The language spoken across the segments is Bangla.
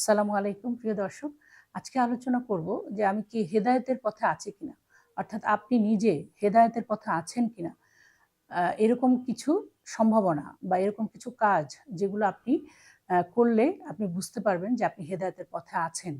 আসসালামু আলাইকুম, প্রিয় দর্শক। আজকে আলোচনা করব যে আমি কি হেদায়তের পথে আছি কিনা। অর্থাৎ আপনি নিজে হেদায়তের পথে আছেন কিনা। এরকম কিছু সম্ভাবনা বা এরকম কিছু কাজ যেগুলো আপনি করলে আপনি বুঝতে পারবেন যে আপনি হেদায়তের পথে আছেন।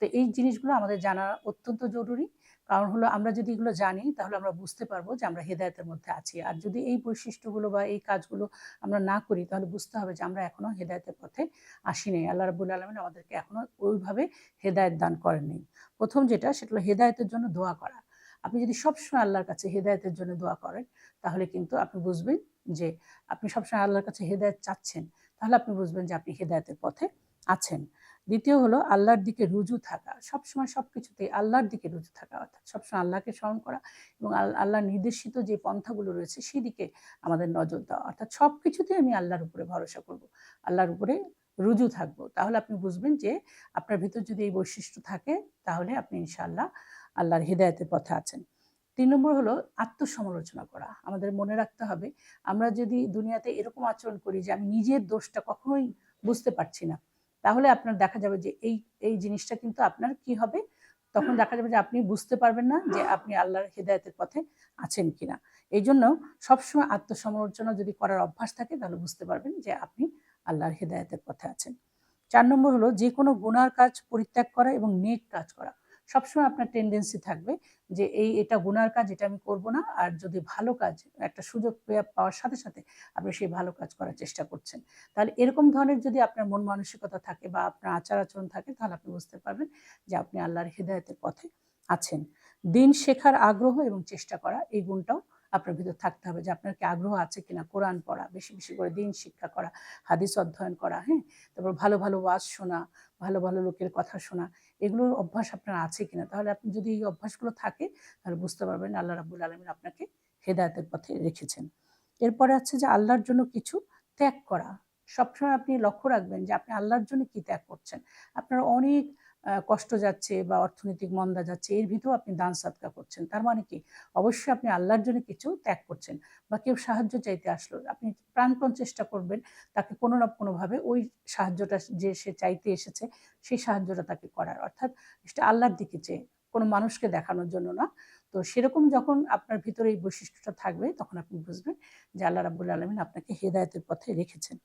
তো এই জিনিসগুলো আমাদের জানা অত্যন্ত জরুরি। কারণ হলো আমরা যদি এগুলো জানি, তাহলে আমরা বুঝতে পারব যে আমরা হেদায়তের মধ্যে আছি। আর যদি এই বৈশিষ্ট্যগুলো বা এই কাজগুলো আমরা না করি, তাহলে বুঝতে হবে যে আমরা এখনও হেদায়েতের পথে আসিনি আল্লাহ রাবুল আলমিন আমাদেরকে এখনও ওইভাবে হেদায়ত দান করেননি। প্রথম যেটা, সেটা হলো হেদায়তের জন্য দোয়া করা। আপনি যদি সবসময় আল্লাহর কাছে হেদায়তের জন্য দোয়া করেন, তাহলে কিন্তু আপনি বুঝবেন যে আপনি সবসময় আল্লাহর কাছে হেদায়েত চাচ্ছেন, তাহলে আপনি বুঝবেন যে আপনি হেদায়তের পথে আছেন। দ্বিতীয় হলো আল্লাহর দিকে রুজু থাকা। সবসময় সব কিছুতেই আল্লাহর দিকে রুজু থাকা অর্থাৎ সবসময় আল্লাহকে স্মরণ করা এবং আল্লাহ নির্দেশিত যে পন্থাগুলো রয়েছে সেদিকে আমাদের নজর দেওয়া। অর্থাৎ সব কিছুতেই আমি আল্লাহর উপরে ভরসা করব, আল্লাহর উপরে রুজু থাকব। তাহলে আপনি বুঝবেন যে আপনার ভিতর যদি এই বৈশিষ্ট্য থাকে, তাহলে আপনি ইনশাআল্লাহ আল্লাহর হৃদায়তের পথে আছেন। তিন নম্বর হলো আত্মসমালোচনা করা। আমাদের মনে রাখতে হবে, আমরা যদি দুনিয়াতে এরকম আচরণ করি যে আমি নিজের দোষটা কখনোই বুঝতে পারছি না তাহলে আপনার দেখা যাবে যে এই এই জিনিসটা কিন্তু আপনার কি হবে? তখন দেখা যাবে যে আপনি বুঝতে পারবেন না যে আপনি আল্লাহর হৃদায়তের পথে আছেন কিনা। এই জন্য সবসময় আত্মসমালোচনা যদি করার অভ্যাস থাকে, তাহলে বুঝতে পারবেন যে আপনি আল্লাহর হৃদায়তের পথে আছেন। চার নম্বর হলো যে কোনো গুনার কাজ পরিত্যাগ করা এবং নেক কাজ করা। সবসময় আপনার টেন্ডেন্সি থাকবে যে এই এটা গুনার কাজ, এটা আমি করব না। আর যদি ভালো কাজ, একটা সুযোগ পাওয়ার সাথে সাথে আপনি সেই ভালো কাজ করার চেষ্টা করছেন। তাহলে এরকম ধরনের যদি আপনার মন মানসিকতা থাকে বা আপনার আচার আচরণ থাকে, তাহলে আপনি বুঝতে পারবেন যে আপনি আল্লাহর হৃদায়তের পথে আছেন। দিন শেখার আগ্রহ এবং চেষ্টা করা, এই গুণটাও আপনার ভিতর থাকতে হবে যে আপনার কি আগ্রহ আছে কিনা? কোরআন পড়া, বেশি বেশি করে দিন শিক্ষা করা, হাদিস অধ্যয়ন করা হ্যাঁ? তারপর ভালো ভালো ওয়াজ শোনা, ভালো ভালো লোকের কথা শোনা এগুলোর অভ্যাস আপনার আছে কিনা? তাহলে আপনি যদি এই অভ্যাসগুলো থাকে, তাহলে বুঝতে পারবেন আল্লাহ রাবুল আলমিন আপনাকে হেদায়তের পথে রেখেছেন। এরপরে আছে যে আল্লাহর জন্য কিছু ত্যাগ করা। সবসময় আপনি লক্ষ্য রাখবেন যে আপনি আল্লাহর জন্য কি ত্যাগ করছেন। আপনার অনেক কষ্ট যাচ্ছে বা অর্থনৈতিক মন্দা যাচ্ছে, এর ভিতরেও আপনি দান সাদকা করছেন। তার মানে কি? অবশ্যই আপনি আল্লাহর জন্য কিছু ত্যাগ করছেন বা কেউ সাহায্য চাইতে আসলো। আপনি প্রাণপণ চেষ্টা করবেন তাকে কোনো না কোনোভাবে ওই সাহায্যটা যে সে চাইতে এসেছে, সেই সাহায্যটা তাকে করার। অর্থাৎ সেটা আল্লাহর দিকে চেয়ে, কোনো মানুষকে দেখানোর জন্য না। তো সেরকম যখন আপনার ভিতরে এই বৈশিষ্ট্যটা থাকবে, তখন আপনি বুঝবেন যে আল্লাহ রাবুল আলমিন আপনাকে হেদায়তের পথে রেখেছেন।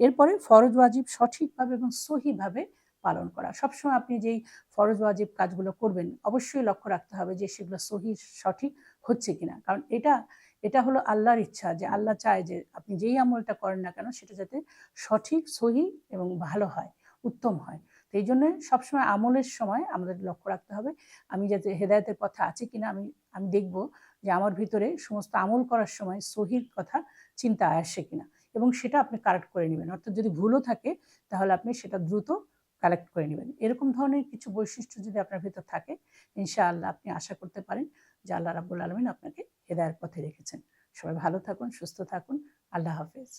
এরপরে ফরজ, ওয়াজিব, সঠিকভাবে এবং সহিভাবে পালন করা। সবসময় আপনি যেই ফরজ ওয়াজিব কাজগুলো করবেন, অবশ্যই লক্ষ্য রাখতে হবে যে সেগুলো সহি, সঠিক হচ্ছে কিনা। কারণ এটা এটা হলো আল্লাহর ইচ্ছা যে আল্লাহ চায় যে আপনি যেই আমলটা করেন না কেন সেটা যাতে সঠিক, সহি এবং ভালো হয়, উত্তম হয়। তো এই জন্য সবসময় আমলের সময় আমাদের লক্ষ্য রাখতে হবে, আমি যাতে হেদায়তের পথে আছি কিনা আমি আমি দেখব যে আমার ভিতরে সমস্ত আমল করার সময় সহির কথা চিন্তা আসে কিনা। এবং সেটা আপনি কারেক্ট করে নেবেন। অর্থাৎ যদি ভুলও থাকে, তাহলে আপনি সেটা দ্রুত কালেক্ট করে নেবেন। এরকম ধরনের কিছু বৈশিষ্ট্য যদি আপনার ভিতর থাকে, ইনশাআল্লাহ আপনি আশা করতে পারেন যে আল্লাহ রাবুল আলমিন আপনাকে হেদায়ের পথে রেখেছেন। সবাই ভালো থাকুন, সুস্থ থাকুন। আল্লাহ হাফেজ।